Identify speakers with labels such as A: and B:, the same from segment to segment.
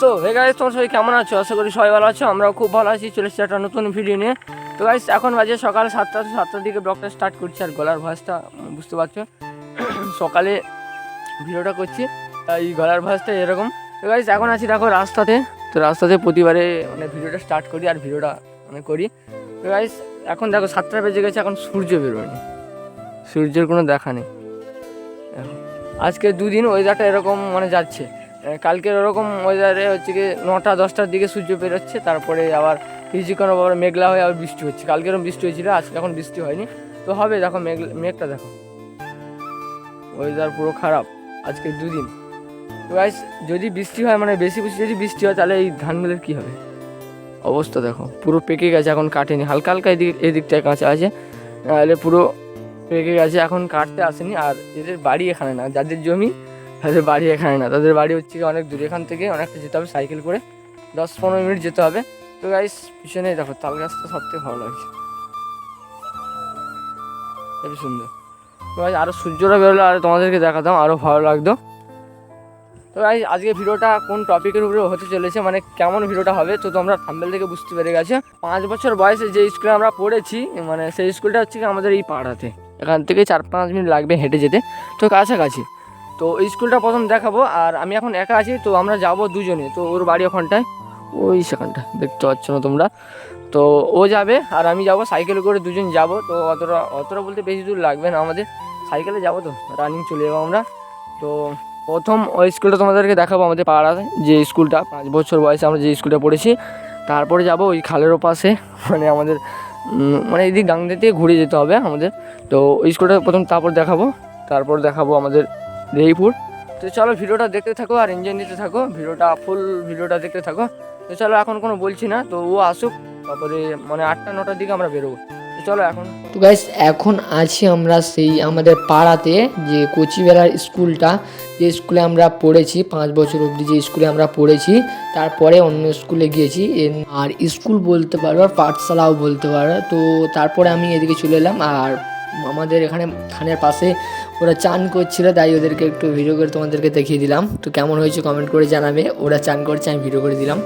A: So hey guys তোমার সবাই কেমন আছো? আশা করি সবাই ভালো আছো, আমরাও খুব ভালো আছি। চলে এসেছি একটা নতুন ভিডিও নিয়ে। তো গাইস এখন বাজে সকাল সাতটা সাতটার দিকে ব্লগটা স্টার্ট করছি, আর গলার ভয়েসটা বুঝতে পারছ? সকালে ভিডিওটা করছি, তাই গলার ভয়েসটা এরকম। তো গাইস এখন আছি দেখো রাস্তাতে। তো রাস্তাতে প্রতিবারে মানে ভিডিওটা স্টার্ট করি, আর ভিডিওটা মানে করি। তো গাইস এখন দেখো সাতটা বেজে গেছে, এখন সূর্য বেরোয়নি। সূর্যের কোনো দেখা নেই। আজকে দুদিন ওয়েদারটা এরকম মানে যাচ্ছে। কালকের ওরকম ওয়েদারে হচ্ছে কি নটা, দশটার দিকে সূর্য বেরোচ্ছে, তারপরে আবার কিছুক্ষণ আবার মেঘলা হয়ে আবার বৃষ্টি হচ্ছে। কালকেরও বৃষ্টি হয়েছিল, আজকে এখন বৃষ্টি হয়নি। তো হবে, দেখো মেঘ, মেঘটা দেখো। ওয়েদার পুরো খারাপ আজকে দুদিন। তো গাইস যদি বৃষ্টি হয় মানে বেশি বেশি যদি বৃষ্টি হয়, তাহলে এই ধানগুলোর কী হবে? অবস্থা দেখো, পুরো পেকে গেছে, এখন কাটেনি। হালকা হালকা এদিক এদিকটায় কাঁচা আছে। নাহলে পুরো পেকে গেছে, এখন কাটতে আসেনি, আর এদের বাড়ি এখানে না, যাদের জমি তাদের বাড়ি এখানে না, তাদের বাড়ি হচ্ছে অনেক দূরে। এখান থেকে অনেকটা যেতে হবে সাইকেল করে। দশ পনেরো মিনিট যেতে হবে। তো গাইস পিছনে দেখো, তাল গাছটা সব থেকে ভালো লাগছে। খুবই সুন্দর। তো গাইস আরও সূর্যটা বেরোলে, আর তোমাদেরকে দেখাতাম আরও ভালো লাগতো। তো গাইস আজকে ভিডিওটা কোন টপিকের উপরে হতে চলেছে মানে কেমন ভিডিওটা হবে, তো তোমরা থাম্বেল থেকে বুঝতে পেরে গেছে। পাঁচ বছর বয়সে যে স্কুলে আমরা পড়েছি মানে সেই স্কুলটা হচ্ছে আমাদের এই পাড়াতে। এখান থেকে চার পাঁচ মিনিট লাগবে হেঁটে যেতে। তো কাছাকাছি। তো স্কুলটা প্রথম দেখাবো, আর আমি এখন একা আছি, তো আমরা যাব দুজনে। তো ওর বাড়ি ওখানটায়। ওই সেখানটা, দেখতে পাচ্ছ না তোমরা। তো ও যাবে, আর আমি যাব সাইকেলে করে দুজন যাব। তো অতটা অতটা বলতে বেশি দূর লাগবে না আমাদের। সাইকেলে যাব তো রানিং চলে যাব আমরা। তো প্রথম ওই স্কুলটা তোমাদেরকে দেখাবো আমাদের পাড়াতে যে স্কুলটা, পাঁচ বছর বয়সে আমরা যে স্কুলটা পড়েছি। তারপরে যাব ওই খালের পাশে মানে আমাদের মানে এদিক গাংদে থেকে ঘুরে যেতে হবে আমাদের। তো ওই স্কুলটা প্রথম তারপর দেখাবো। তারপর দেখাবো আমাদের রেইপুর তো চলো ভিডিওটা দেখতে থাকো আর এনজয় নিতে থাকো। ভিডিওটা ফুল ভিডিওটা দেখতে থাকো। তো চলো এখন কোনো বলছি না। তো ও আসুক, তারপরে মানে আটটা, নটার দিকে আমরা বেরোবো। তো চলো এখন।
B: তো গাইস এখন আছি আমরা সেই আমাদের পাড়াতে যে কচিবেলার স্কুলটা। যে স্কুলে আমরা পড়েছি, পাঁচ বছর অবধি যে স্কুলে আমরা পড়েছি, তারপরে অন্য স্কুলে গিয়েছি। আর স্কুল বলতে পারো, আর পাঠশালাও বলতে পারো। তো তারপরে আমি এদিকে চলে এলাম, আর আমাদের এখানে থানের পাশে ওরা চান করছিল, তাই ওদেরকে একটু ভিডিও করে তোমাদেরকে দেখিয়ে দিলাম। তো কেমন হয়েছে কমেন্ট করে জানাবে, ওরা চান করছে, আমি ভিডিও করে দিলাম।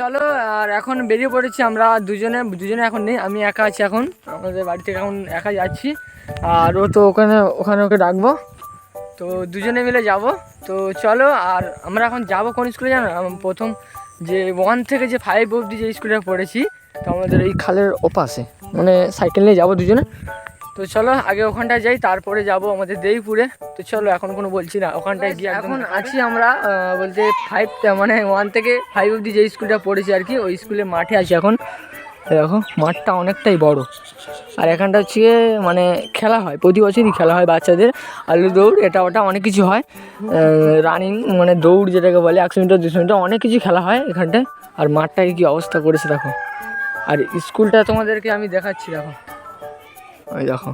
A: চলো, আর এখন বেরিয়ে পড়েছি আমরা দুজনে দুজনে এখন নেই, আমি একা আছি এখন। আমাদের বাড়ি থেকে এখন একা যাচ্ছি, আর ও তো ওখানে ওখানে ওকে ডাকবো। তো দুজনে মিলে যাব। তো চলো আর আমরা এখন যাব কোন স্কুলে জানো? প্রথম যে ওয়ান থেকে যে ফাইভ অবধি যে স্কুলে পড়েছি তো আমাদের এই খালের ওপাশে। মানে সাইকেল নিয়ে যাব দুজনে। তো চলো আগে ওখানটায় যাই তারপরে যাব আমাদের দেইপুরে। তো চলো এখন কোনো বলছি না ওখানটায় গিয়ে এখন আছি আমরা বলতে ফাইভ মানে ওয়ান থেকে ফাইভ অবধি যে স্কুলটা পড়েছি আর কি ওই স্কুলে মাঠে আছি এখন। দেখো, মাঠটা অনেকটাই বড়। আর এখানটা হচ্ছে মানে খেলা হয়, প্রতি বছরই খেলা হয় বাচ্চাদের। আলু দৌড়, এটা ওটা অনেক কিছু হয়। রানিং মানে দৌড় যেটাকে বলে, একশো মিটার, দুশো মিটার, অনেক কিছু খেলা হয় এখানটায়। আর মাঠটাকে কী অবস্থা করেছে দেখো। আর স্কুলটা তোমাদেরকে আমি দেখাচ্ছি, দেখো। ওই দেখো,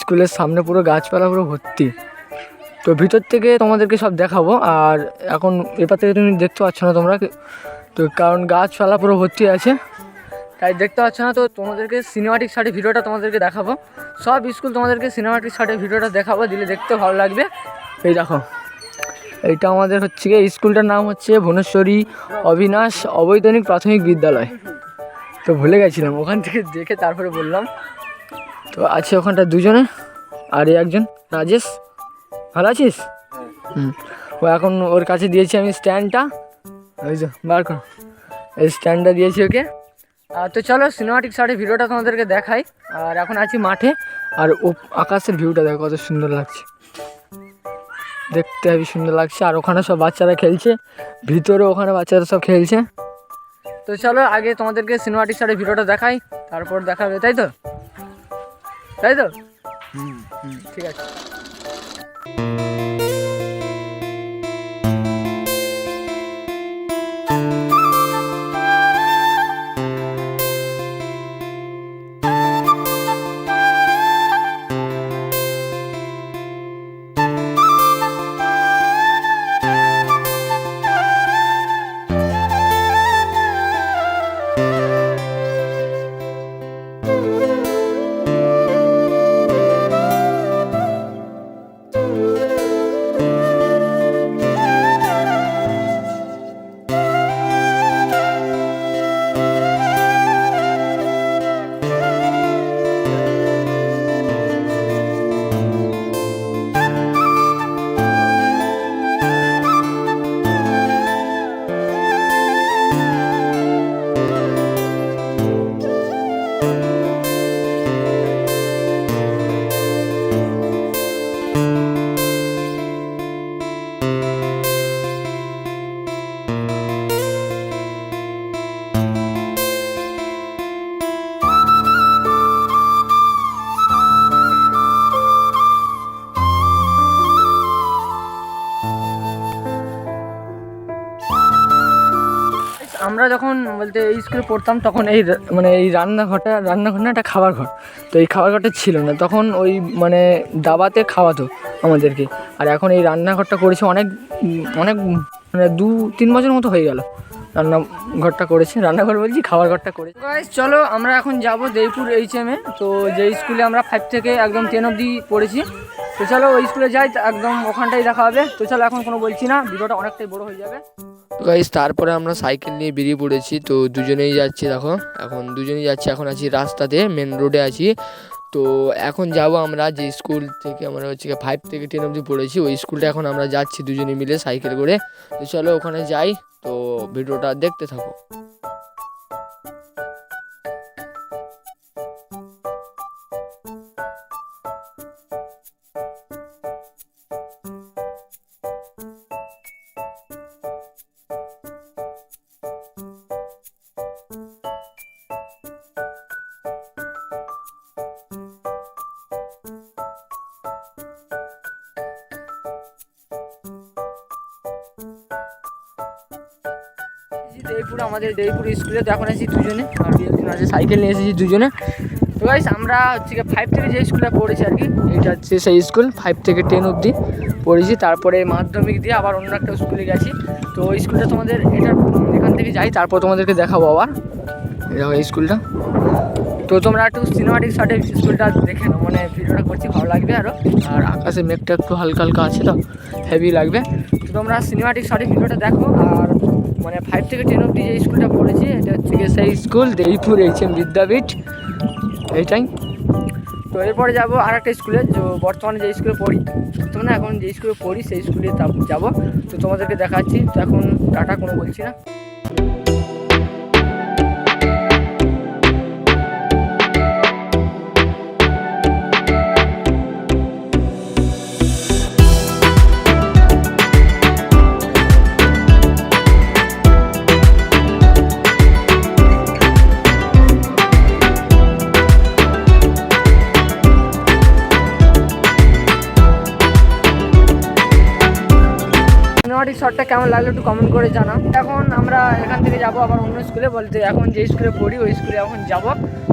A: স্কুলের সামনে পুরো গাছপালা পুরো ভর্তি। তো ভিতর থেকে তোমাদেরকে সব দেখাবো। আর এখন এপার থেকে তুমি দেখতে পাচ্ছ না তোমরা। তো কারণ গাছপালা পুরো ভর্তি আছে। তাই দেখতে পাচ্ছ না তো, তোমাদেরকে সিনেমাটিক সাইডে ভিডিওটা তোমাদেরকে দেখাবো। সব স্কুল তোমাদেরকে সিনেমাটিক সাইডে ভিডিওটা দেখাবো, দিলে দেখতে ভালো লাগবে। এই দেখো, এইটা আমাদের হচ্ছে গিয়ে স্কুলটার নাম হচ্ছে ভুবনেশ্বরী অবিনাশ অবৈতনিক প্রাথমিক বিদ্যালয়। তো ভুলে গেছিলাম, ওখান থেকে দেখে তারপরে বললাম। তো আছে ওখানটা দুজনে, আর একজন, রাজেশ। ভালো আছিস? হুম, ও এখন ওর কাছে দিয়েছি আমি স্ট্যান্ডটা ওই যে, বার কর। এই স্ট্যান্ডটা দিয়েছি ওকে। তো চলো সিনেমাটিক সাইডে ভিডিওটা তোমাদেরকে দেখাই। আর এখন আছি মাঠে আর ও আকাশের ভিউটা দেখো কত সুন্দর লাগছে। দেখতে হেবি সুন্দর লাগছে আর ওখানে সব বাচ্চারা খেলছে ভিতরে ওখানে বাচ্চারা সব খেলছে। তো চলো আগে তোমাদেরকে সিনেমাটিক সাইডে ভিডিওটা দেখাই তারপর দেখাবে তাই তো? তাই তো? হুম। ঠিক আছে। আমরা যখন বলতে স্কুলে পড়তাম তখন এই মানে এই রান্নাঘরটা রান্নাঘর না একটা খাবার ঘর। তো এই খাবার ঘরটা ছিল না। তখন ওই মানে দাবাতে খাওয়াতো আমাদেরকে। আর এখন এই রান্নাঘরটা করেছে অনেক অনেক মানে দু, তিন বছর মতো হয়ে গেল। রান্নাঘরটা করেছে রান্নাঘর বলছি খাবার ঘরটা করেছে। চলো আমরা এখন যাব দেইপুর এইচ এম এ। তো যে স্কুলে আমরা ফাইভ থেকে একদম টেন অবধি পড়েছি তো চলো ওই স্কুলে যাই তো একদম ওখানটাই দেখা হবে। তো চলো এখন কোনো বলছি না ভিডিওটা অনেকটাই বড় হয়ে যাবে।
B: তো গাইস তারপরে আমরা সাইকেল নিয়ে বেরিয়ে পড়েছি তো দুজনেই যাচ্ছি দেখো। এখন দুজনেই যাচ্ছি এখন আছি রাস্তাতে মেন রোডে আছি। তো এখন যাব আমরা যে স্কুল থেকে আমরা হচ্ছে গিয়ে ফাইভ থেকে টেন অবধি পড়েছি, ওই স্কুলটা এখন আমরা যাচ্ছি দুজনে মিলে সাইকেল করে। তো চলো ওখানে যাই, তো ভিডিওটা দেখতে থাকো।
A: দেইপুর আমাদের দেইপুর স্কুলে তো এখন আছি দুজনে। আর একজন আছে, সাইকেল নিয়ে এসেছি দুজনে। তো গাইস আমরা হচ্ছে ফাইভ থেকে যে স্কুলে পড়েছি আর কি, এটা হচ্ছে সেই স্কুল ফাইভ থেকে টেন অবধি পড়েছি। তারপরে মাধ্যমিক দিয়ে আবার অন্য একটা স্কুলে গেছি। তো ওই স্কুলটা তোমাদের এটা এখান থেকে যাই, তারপর তোমাদেরকে দেখাবো আবার। এই এই স্কুলটা। তো তোমরা একটু সিনেমাটিক শটে স্কুলটা দেখে নাও মানে ভিডিওটা করছি, ভালো লাগবে আরও আর আকাশে মেঘটা একটু হালকা হালকা আছে তো হেভি লাগবে। তো তোমরা সিনেমাটিক শটে ভিডিওটা দেখো, আর মানে ফাইভ থেকে টেন অব্দি যে স্কুলটা পড়েছি এটা হচ্ছে গিয়ে সেই school Deipur H M Vidyapeeth এইটাই তো এরপরে যাব আর একটা স্কুলে যে বর্তমানে যে স্কুলে পড়ি বর্তমানে এখন যে স্কুলে পড়ি সেই স্কুলে যাব। তো তোমাদেরকে দেখাচ্ছি তো এখন টাটা কোনো বলছি না। শটটা কেমন লাগল একটু কমেন্ট করে জানাও। এখন আমরা এখান থেকে যাব আবার অন্য স্কুলে বলতে এখন যে স্কুলে পড়ি ওই স্কুলে এখন যাব।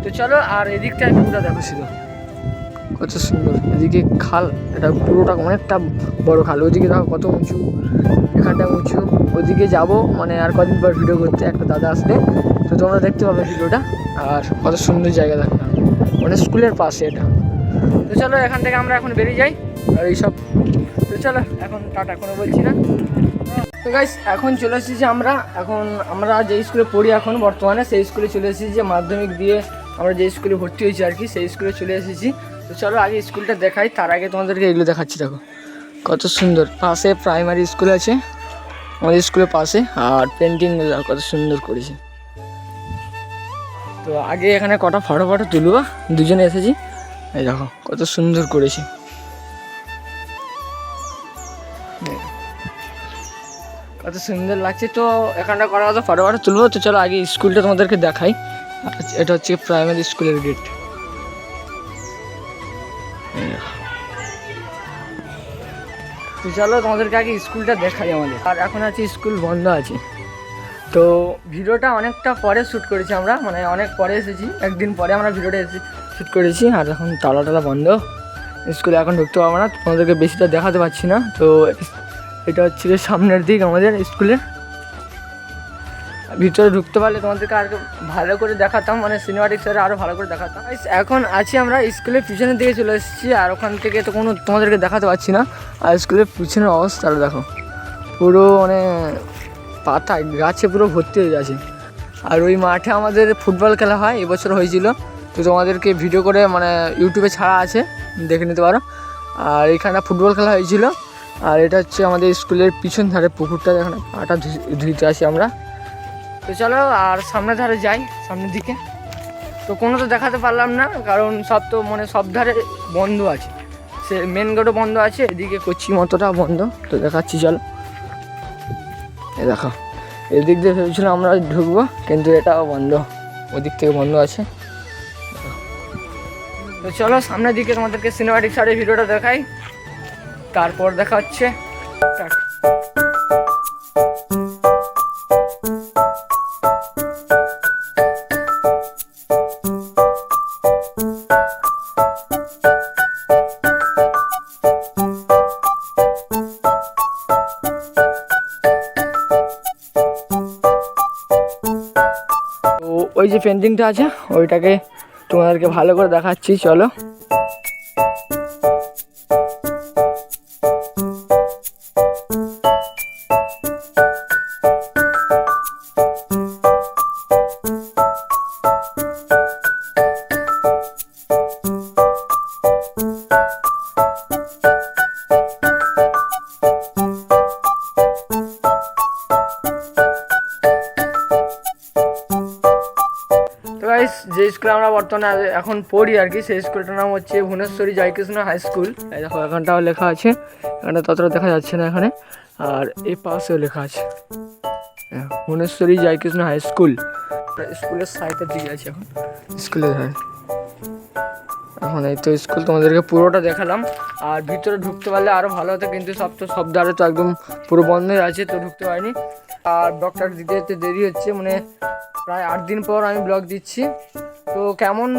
A: তো চলো আর এদিকটা ভিউটা দেখো শুধু কত সুন্দর। এদিকে খাল এটা পুরোটা অনেকটা বড় খাল। ওইদিকে দেখো কত উঁচু এখানটা উঁচু। ওইদিকে যাব মানে আর কদিন পর ভিডিও করতে একটা দাদা আসলে তো তোমরা দেখতে পাবে ভিডিওটা আর কত সুন্দর জায়গা দেখো। মানে স্কুলের পাশে এটা। তো চলো এখান থেকে আমরা এখন বেরিয়ে যাই। আর এইসব তো চলো এখন টাটা কোনো বলছি না। তো গাইস এখন চলে এসেছি আমরা। এখন আমরা যে স্কুলে পড়ি এখন বর্তমানে, সেই স্কুলে চলে এসেছি যে মাধ্যমিক দিয়ে আমরা যে স্কুলে ভর্তি হয়েছি আর কি, সেই স্কুলে চলে এসেছি। তো চলো আগে স্কুলটা দেখাই, তার আগে তোমাদেরকে এগুলো দেখাচ্ছি, দেখো। কত সুন্দর, পাশে প্রাইমারি স্কুল আছে, আমাদের স্কুলের পাশে, আর পেন্টিং কত সুন্দর করেছে। তো আগে এখানে কটা ফটো ফটো তুলবো, দুজনে এসেছি। এই দেখো, কত সুন্দর করেছে। কত সুন্দর লাগছে। তো এখানটা করা হতো ফটো ফটো তুলবো, তো চলো আগে স্কুলটা তোমাদেরকে দেখাই। এটা হচ্ছে প্রাইমারি স্কুলের গেট তো চলো তোমাদেরকে আগে স্কুলটা দেখাই আমাদের। আর এখন আছে স্কুল বন্ধ আছে। তো ভিডিওটা অনেকটা পরে শ্যুট করেছি আমরা মানে অনেক পরে এসেছি। একদিন পরে আমরা ভিডিওটা এসে শ্যুট করেছি, আর এখন তালা টালা বন্ধ। স্কুলে এখন ঢুকতে পারব না, তোমাদেরকে বেশিটা দেখাতে পারছি না। তো এটা হচ্ছে সামনের দিক আমাদের স্কুলে ভিতরে ঢুকতে পারলে তোমাদেরকে আর ভালো করে দেখাতাম মানে সিনেমাটিক স্যারে আরও ভালো করে দেখাতাম। এখন আছি আমরা স্কুলের পিছনের দিকে চলে এসেছি, আর ওখান থেকে তো কোনো তোমাদেরকে দেখাতে পারছি না। আর স্কুলের পিছনের অবস্থাটা দেখো। পুরো মানে পাতা, গাছে পুরো ভর্তি হয়ে গেছে। আর ওই মাঠে আমাদের ফুটবল খেলা হয়, এবছর হয়েছিল। তো তোমাদেরকে ভিডিও করে মানে ইউটিউবে ছাড়া আছে, দেখে নিতে পারো। আর এখানে ফুটবল খেলা হয়েছিল। আর এটা হচ্ছে আমাদের স্কুলের পিছন ধারে পুকুরটা, এখানে ধুই- ধুইতে আসি আমরা। তো চলো, আর সামনের ধারে যাই, সামনের দিকে। তো কোনো তো দেখাতে পারলাম না, কারণ সব তো মানে সব ধারে বন্ধ আছে। সে মেন গেটও বন্ধ আছে, এদিকে কচি মতোটা বন্ধ। তো দেখাচ্ছি, চলো। এ দেখো, এদিক দিয়ে ভেবেছিলাম আমরা ঢুকবো, কিন্তু এটাও বন্ধ। ওদিক থেকে বন্ধ আছে। তো চলো, সামনের দিকে তোমাদেরকে সিনেমাটিক সাইডে ভিডিওটা দেখাই। তারপর দেখা হচ্ছে। ওই যে পেন্টিংটা আছে ওইটাকে তোমাদেরকে ভালো করে দেখাচ্ছি চলো। গাইস যে স্কুলে আমরা বর্তমানে এখন পড়ি আর কি সেই স্কুলটার নাম হচ্ছে ভুবনেশ্বরী জয়কৃষ্ণ হাই স্কুল। এই দেখো এখানটাও লেখা আছে। এখানটা ততটা দেখা যাচ্ছে না এখানে। আর এই পাশেও লেখা আছে। হ্যাঁ, ভুবনেশ্বরী জয়কৃষ্ণ হাই স্কুল। স্কুলের সাইডের দিকে আছে এখন। স্কুলের হ্যাঁ এখন এই তো স্কুল তোমাদেরকে পুরোটা দেখালাম। আর ভিতরে ঢুকতে পারলে আরও ভালো হতো কিন্তু সব তো সব দ্বারে তো একদম পুরো বন্ধই আছে তো ঢুকতে পারিনি। আর ব্লগটা দিতে দিতে দেরি হচ্ছে মানে প্রায় আট দিন পর আমি ব্লগ দিচ্ছি। তো কেমন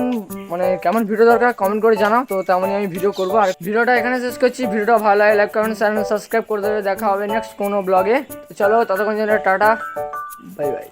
A: মানে কেমন ভিডিও দরকার কমেন্ট করে জানাও। তো তেমনই আমি ভিডিও করব। আর ভিডিওটা এখানে শেষ করছি। ভিডিওটা ভালো লাগে লাইক কমেন্ট চ্যানেল সাবস্ক্রাইব করে দেবে। দেখা হবে নেক্সট কোনো ব্লগে তো চলো ততক্ষণ টাটা। Bye bye